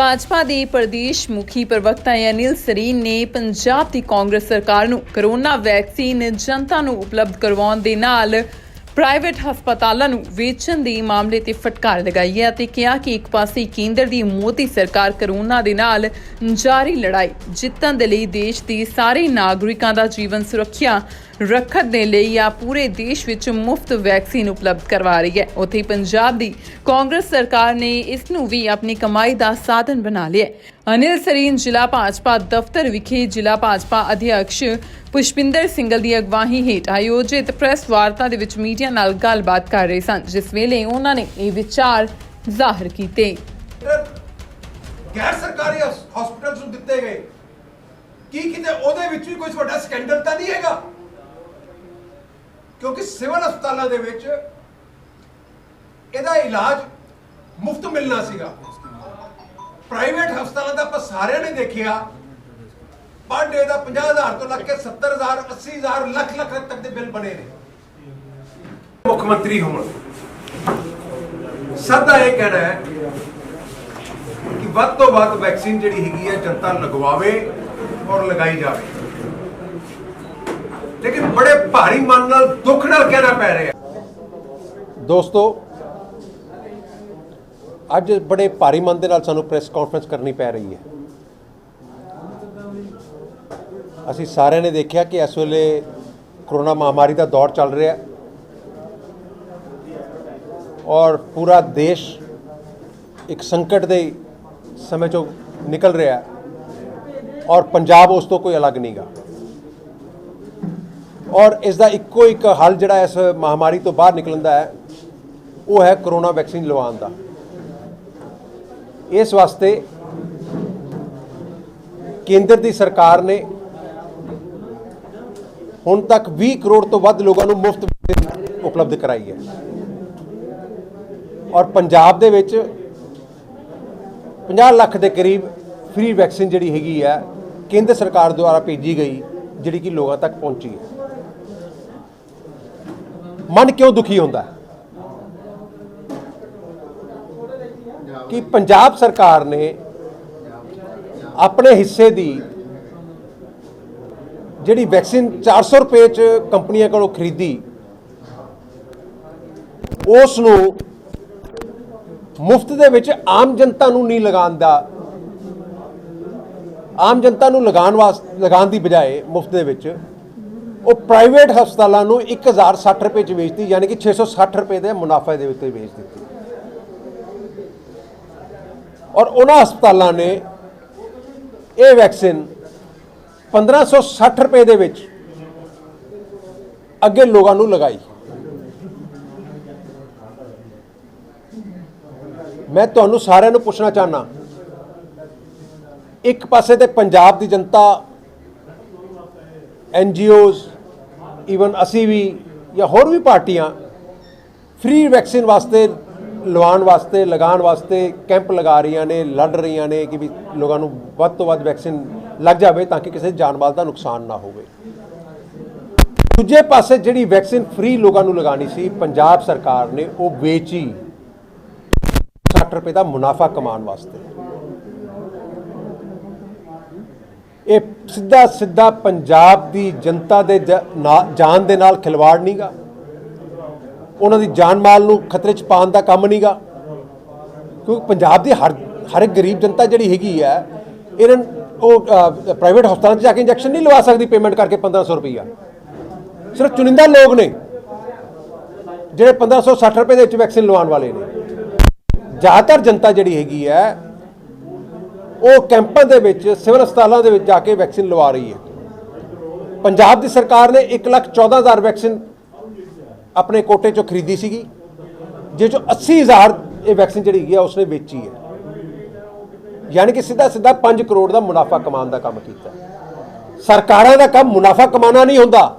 ਭਾਜਪਾ ਦੇ ਪ੍ਰਦੇਸ਼ ਮੁਖੀ ਪ੍ਰਵਕਤਾ ਅਨਿਲ ਸਰੀਨ ਨੇ ਪੰਜਾਬ ਦੀ ਕਾਂਗਰਸ ਸਰਕਾਰ ਨੂੰ ਕਰੋਨਾ ਵੈਕਸੀਨ ਜਨਤਾ ਨੂੰ ਉਪਲਬਧ ਕਰਵਾਉਣ ਦੇ ਨਾਲ ਪ੍ਰਾਈਵੇਟ ਹਸਪਤਾਲਾਂ ਨੂੰ ਵੇਚਣ ਦੇ ਮਾਮਲੇ ਤੇ ਫਟਕਾਰ ਲਗਾਈ ਹੈ ਅਤੇ ਕਿਹਾ ਕਿ ਇੱਕ ਪਾਸੇ ਕੇਂਦਰ ਦੀ ਮੋਦੀ ਸਰਕਾਰ ਕਰੋਨਾ ਦੇ ਨਾਲ ਜਾਰੀ ਲੜਾਈ ਜਿੱਤਣ ਦੇ ਲਈ ਦੇਸ਼ ਦੇ ਸਾਰੇ ਨਾਗਰਿਕਾਂ ਦਾ ਜੀਵਨ ਸੁਰੱਖਿਆ ਰੱਖਣ ਦੇ ਲਈ ਆ ਪੂਰੇ ਦੇਸ਼ ਵਿੱਚ ਮੁਫਤ ਵੈਕਸੀਨ ਉਪਲਬਧ ਕਰਵਾ ਰਹੀ ਹੈ। ਉੱਥੇ ਪੰਜਾਬ ਦੀ ਕਾਂਗਰਸ ਸਰਕਾਰ ਨੇ ਇਸ ਨੂੰ ਵੀ ਆਪਣੀ ਕਮਾਈ ਦਾ ਸਾਧਨ ਬਣਾ ਲਿਆ ਅਨਿਲ ਸਰੀਨ ਜ਼ਿਲ੍ਹਾ ਭਾਜਪਾ ਦਫ਼ਤਰ ਵਿਖੇ ਜ਼ਿਲ੍ਹਾ ਭਾਜਪਾ ਅਧਿਕਸ਼ ਪੁਸ਼ਪਿੰਦਰ ਸਿੰਘਲ ਦੀ ਅਗਵਾਈ ਹੇਠ ਆਯੋਜਿਤ ਪ੍ਰੈਸ ਵਾਰਤਾ ਦੇ ਵਿੱਚ ਮੀਡੀਆ ਨਾਲ ਗੱਲਬਾਤ ਕਰ ਰਹੇ ਸਨ। ਜਿਸ ਵੇਲੇ ਉਹਨਾਂ ਨੇ ਇਹ ਵਿਚਾਰ ਜ਼ਾਹਰ ਕੀਤੇ। ਗੈਰ ਸਰਕਾਰੀ ਹਸਪੀਟਲਸ ਨੂੰ ਦਿੱਤੇ ਗਏ। ਕੀ ਕਿਤੇ ਉਹਦੇ ਵਿੱਚ ਵੀ ਕੋਈ ਵੱਡਾ ਸਕੈਂਡਲ ਤਾਂ ਨਹੀਂ ਹੈਗਾ? ਕਿਉਂਕਿ ਸਿਵਲ ਹਸਪਤਾਲਾਂ ਦੇ ਵਿੱਚ ਇਹਦਾ ਇਲਾਜ ਮੁਫਤ ਮਿਲਣਾ ਸੀਗਾ। ਪ੍ਰਾਈਵੇਟ ਹਸਪਤਾਲਾਂ ਦਾ ਆਪਾਂ ਸਾਰਿਆਂ ਨੇ ਦੇਖਿਆ। ਪਰ ਡੇ ਦਾ 50000 ਤੋਂ ਲੱਗ ਕੇ 70000 80000 ਲੱਖ ਲੱਖ ਤੱਕ ਦੇ ਬਿੱਲ ਬਣੇ ਨੇ। ਮੁੱਖ ਮੰਤਰੀ ਹੋਣ। ਸਭ ਇਹ ਕਹਿਣਾ ਹੈ ਕਿ ਵੱਧ ਤੋਂ ਵੱਧ ਵੈਕਸੀਨ ਜਿਹੜੀ ਹੈਗੀ ਹੈ ਜਨਤਾ ਲਗਵਾਵੇ ਔਰ ਲਗਾਈ ਜਾਵੇ। ਲੇਕਿਨ ਬੜੇ ਭਾਰੀ ਮਨ ਨਾਲ, ਦੁੱਖ ਨਾਲ ਕਹਿਣਾ ਪੈ ਰਿਹਾ। ਦੋਸਤੋ, ਅੱਜ ਬੜੇ ਭਾਰੀ ਮਨ ਦੇ ਨਾਲ ਸਾਨੂੰ ਪ੍ਰੈਸ ਕਾਨਫਰੰਸ ਕਰਨੀ ਪੈ ਰਹੀ ਹੈ। ਅਸੀਂ ਸਾਰਿਆਂ ਨੇ ਦੇਖਿਆ ਕਿ ਇਸ ਵੇਲੇ ਕਰੋਨਾ ਮਹਾਮਾਰੀ ਦਾ ਦੌਰ ਚੱਲ ਰਿਹਾ ਹੈ ਔਰ ਪੂਰਾ ਦੇਸ਼ ਇੱਕ ਸੰਕਟ ਦੇ ਸਮੇਂ ਚੋਂ ਨਿਕਲ ਰਿਹਾ ਹੈ ਔਰ ਪੰਜਾਬ ਉਸ ਤੋਂ ਕੋਈ ਅਲੱਗ ਨਹੀਂਗਾ ਔਰ ਇਸ ਦਾ ਇੱਕੋ ਇੱਕ ਹੱਲ ਜਿਹੜਾ ਇਸ ਮਹਾਮਾਰੀ ਤੋਂ ਬਾਹਰ ਨਿਕਲਣ ਦਾ ਹੈ, ਉਹ ਹੈ ਕਰੋਨਾ ਵੈਕਸੀਨ ਲਵਾਉਣ ਦਾ। ਇਸ ਵਾਸਤੇ ਕੇਂਦਰ ਦੀ ਸਰਕਾਰ ਨੇ ਹੁਣ ਤੱਕ 20 ਕਰੋੜ ਤੋਂ ਵੱਧ ਲੋਕਾਂ ਨੂੰ ਮੁਫਤ ਉਪਲਬਧ ਕਰਾਈ ਹੈ। ਔਰ ਪੰਜਾਬ ਦੇ ਵਿੱਚ 50 ਲੱਖ ਦੇ ਕਰੀਬ ਫ੍ਰੀ ਵੈਕਸੀਨ ਜਿਹੜੀ ਹੈਗੀ ਹੈ, ਕੇਂਦਰ ਸਰਕਾਰ ਦੁਆਰਾ ਭੇਜੀ ਗਈ, ਜਿਹੜੀ ਕਿ ਲੋਕਾਂ ਤੱਕ ਪਹੁੰਚੀ ਹੈ। ਮਨ ਕਿਉਂ ਦੁਖੀ ਹੁੰਦਾ? ਕਿ ਪੰਜਾਬ ਸਰਕਾਰ ਨੇ ਆਪਣੇ ਹਿੱਸੇ ਦੀ ਜਿਹੜੀ ਵੈਕਸੀਨ 400 ਰੁਪਏ ਚ ਕੰਪਨੀਆਂ ਕੋਲੋਂ ਖਰੀਦੀ, ਉਸ ਨੂੰ ਮੁਫਤ ਦੇ ਵਿੱਚ ਆਮ ਜਨਤਾ ਨੂੰ ਨਹੀਂ ਲਗਾਉਣ ਦਾ, ਆਮ ਜਨਤਾ ਨੂੰ ਲਗਾਉਣ ਵਾਸਤੇ ਲਗਾਉਣ ਦੀ ਬਜਾਏ ਮੁਫਤ ਦੇ ਵਿੱਚ ਉਹ ਪ੍ਰਾਈਵੇਟ ਹਸਪਤਾਲਾਂ ਨੂੰ 1060 ਰੁਪਏ ਚ ਵੇਚਦੀ ਯਾਨੀ ਕਿ 660 ਰੁਪਏ ਦੇ ਮੁਨਾਫੇ ਦੇ ਉੱਤੇ ਵੇਚ ਦਿੱਤੀ। ਔਰ ਉਹਨਾਂ ਹਸਪਤਾਲਾਂ ਨੇ ਇਹ ਵੈਕਸੀਨ 1560 ਰੁਪਏ ਦੇ ਵਿੱਚ ਅੱਗੇ ਲੋਕਾਂ ਨੂੰ ਲਗਾਈ। ਮੈਂ ਤੁਹਾਨੂੰ ਸਾਰਿਆਂ ਨੂੰ ਪੁੱਛਣਾ ਚਾਹਨਾ ਇੱਕ ਪਾਸੇ ਤੇ ਪੰਜਾਬ ਦੀ ਜਨਤਾ ਐਨਜੀਓਜ਼ ਈਵਨ ਅਸੀਂ ਵੀ ਜਾਂ ਹੋਰ ਵੀ ਪਾਰਟੀਆਂ ਫ੍ਰੀ ਵੈਕਸੀਨ ਵਾਸਤੇ, ਲਵਾਉਣ ਵਾਸਤੇ, ਲਗਾਉਣ ਵਾਸਤੇ ਕੈਂਪ ਲਗਾ ਰਹੀਆਂ ਨੇ, ਲੜ ਰਹੀਆਂ ਨੇ ਕਿ ਵੀ ਲੋਕਾਂ ਨੂੰ ਵੱਧ ਤੋਂ ਵੱਧ ਵੈਕਸੀਨ ਲੱਗ ਜਾਵੇ ਤਾਂ ਕਿ ਕਿਸੇ ਜਾਨ ਮਾਲ ਦਾ ਨੁਕਸਾਨ ਨਾ ਹੋਵੇ। ਦੂਜੇ ਪਾਸੇ ਜਿਹੜੀ ਵੈਕਸੀਨ ਫ੍ਰੀ ਲੋਕਾਂ ਨੂੰ ਲਗਾਣੀ ਸੀ, ਪੰਜਾਬ ਸਰਕਾਰ ਨੇ ਉਹ ਵੇਚੀ 60 ਰੁਪਏ ਦਾ ਮੁਨਾਫਾ ਕਮਾਉਣ ਵਾਸਤੇ। ਇਹ ਸਿੱਧਾ ਸਿੱਧਾ ਪੰਜਾਬ ਦੀ ਜਨਤਾ ਦੇ ਜ- ਨਾ- ਜਾਨ ਦੇ ਨਾਲ ਖਿਲਵਾੜ ਨਹੀਂਗਾ ਉਹਨਾਂ ਦੀ ਜਾਨ ਮਾਲ ਨੂੰ ਖਤਰੇ 'ਚ ਪਾਉਣ ਦਾ ਕੰਮ ਨਹੀਂਗਾ ਕਿਉਂਕਿ ਪੰਜਾਬ ਦੀ ਹਰ ਹਰ ਇੱਕ ਗਰੀਬ ਜਨਤਾ ਜਿਹੜੀ ਹੈਗੀ ਹੈ, ਇਹਨਾਂ ਉਹ ਪ੍ਰਾਈਵੇਟ ਹਸਪਤਾਲਾਂ 'ਚ ਜਾ ਕੇ ਇੰਜੈਕਸ਼ਨ ਨਹੀਂ ਲਵਾ ਸਕਦੀ ਪੇਮੈਂਟ ਕਰਕੇ 1500 ਰੁਪਈਆ। ਸਿਰਫ ਚੁਣਿੰਦਾ ਲੋਕ ਨੇ, ਜਿਹੜੇ 1560 ਰੁਪਏ ਦੇ ਵਿੱਚ ਵੈਕਸੀਨ ਲਵਾਉਣ ਵਾਲੇ ਨੇ। ਜ਼ਿਆਦਾਤਰ ਜਨਤਾ ਜਿਹੜੀ ਹੈਗੀ ਹੈ ਉਹ ਕੈਂਪਾਂ ਦੇ ਵਿੱਚ, ਸਿਵਲ ਹਸਪਤਾਲਾਂ ਦੇ ਵਿੱਚ ਜਾ ਕੇ ਵੈਕਸੀਨ ਲਵਾ ਰਹੀ ਹੈ। ਪੰਜਾਬ ਦੀ ਸਰਕਾਰ ਨੇ 114000 ਵੈਕਸੀਨ ਆਪਣੇ ਕੋਟੇ ਚੋਂ ਖਰੀਦੀ ਸੀਗੀ ਜਿਸ ਚੋਂ 80000 ਇਹ ਵੈਕਸੀਨ ਜਿਹੜੀ ਹੈਗੀ ਆ, ਉਸਨੇ ਵੇਚੀ ਹੈ। ਯਾਨੀ ਕਿ ਸਿੱਧਾ ਸਿੱਧਾ 5 ਕਰੋੜ ਦਾ ਮੁਨਾਫਾ ਕਮਾਉਣ ਦਾ ਕੰਮ ਕੀਤਾ। ਸਰਕਾਰਾਂ ਦਾ ਕੰਮ ਮੁਨਾਫਾ ਕਮਾਉਣਾ ਨਹੀਂ ਹੁੰਦਾ।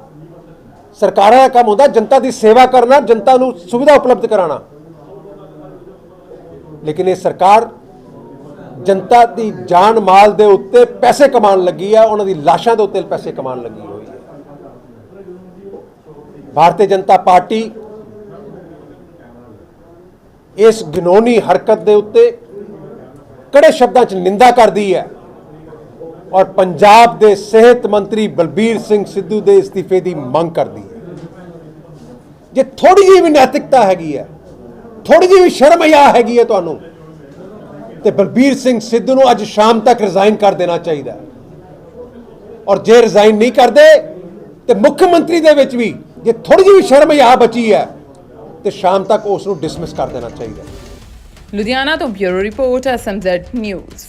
ਸਰਕਾਰਾਂ ਦਾ ਕੰਮ ਹੁੰਦਾ ਜਨਤਾ ਦੀ ਸੇਵਾ ਕਰਨਾ, ਜਨਤਾ ਨੂੰ ਸੁਵਿਧਾ ਉਪਲਬਧ ਕਰਾਉਣਾ। ਲੇਕਿਨ ਇਹ ਸਰਕਾਰ ਜਨਤਾ ਦੀ ਜਾਨ ਮਾਲ ਦੇ ਉੱਤੇ ਪੈਸੇ ਕਮਾਉਣ ਲੱਗੀ ਹੈ ਉਹਨਾਂ ਦੀ ਲਾਸ਼ਾਂ ਦੇ ਉੱਤੇ ਪੈਸੇ ਕਮਾਉਣ ਲੱਗੀ ਹੋਈ ਹੈ ਭਾਰਤੀ ਜਨਤਾ ਪਾਰਟੀ ਇਸ ਗਨੋਨੀ ਹਰਕਤ ਦੇ ਉੱਤੇ ਕੜੇ ਸ਼ਬਦਾਂ 'ਚ ਨਿੰਦਾ ਕਰਦੀ ਹੈ? ਔਰ ਪੰਜਾਬ ਦੇ ਸਿਹਤ ਮੰਤਰੀ ਬਲਬੀਰ ਸਿੰਘ ਸਿੱਧੂ ਦੇ ਅਸਤੀਫੇ ਦੀ ਮੰਗ ਕਰਦੀ ਹੈ। ਜੇ ਥੋੜੀ ਜਿਹੀ ਵੀ ਨੈਤਿਕਤਾ ਹੈਗੀ ਹੈ ਥੋੜੀ ਜਿਹੀ ਵੀ ਸ਼ਰਮ ਹਿਆ ਹੈਗੀ ਹੈ ਤੁਹਾਨੂੰ ਤੇ ਬਲਬੀਰ ਸਿੰਘ ਸਿੱਧੂ ਨੂੰ ਅੱਜ ਸ਼ਾਮ ਤੱਕ ਰਿਜ਼ਾਈਨ ਕਰ ਦੇਣਾ ਚਾਹੀਦਾ ਔਰ ਜੇ ਰਿਜ਼ਾਈਨ ਨਹੀਂ ਕਰਦੇ, ਤੇ ਮੁੱਖ ਮੰਤਰੀ ਦੇ ਵਿੱਚ ਵੀ ਜੇ ਥੋੜੀ ਜਿਹੀ ਵੀ ਸ਼ਰਮ ਹਿਆ ਬਚੀ ਹੈ, ਤੇ ਸ਼ਾਮ ਤੱਕ ਉਸ ਨੂੰ ਡਿਸਮਿਸ ਕਰ ਦੇਣਾ ਚਾਹੀਦਾ ਲੁਧਿਆਣਾ ਤੋਂ ਬਿਊਰੋ ਰਿਪੋਰਟ ਐਸਐਮਜ਼ੈਡ ਨਿਊਜ਼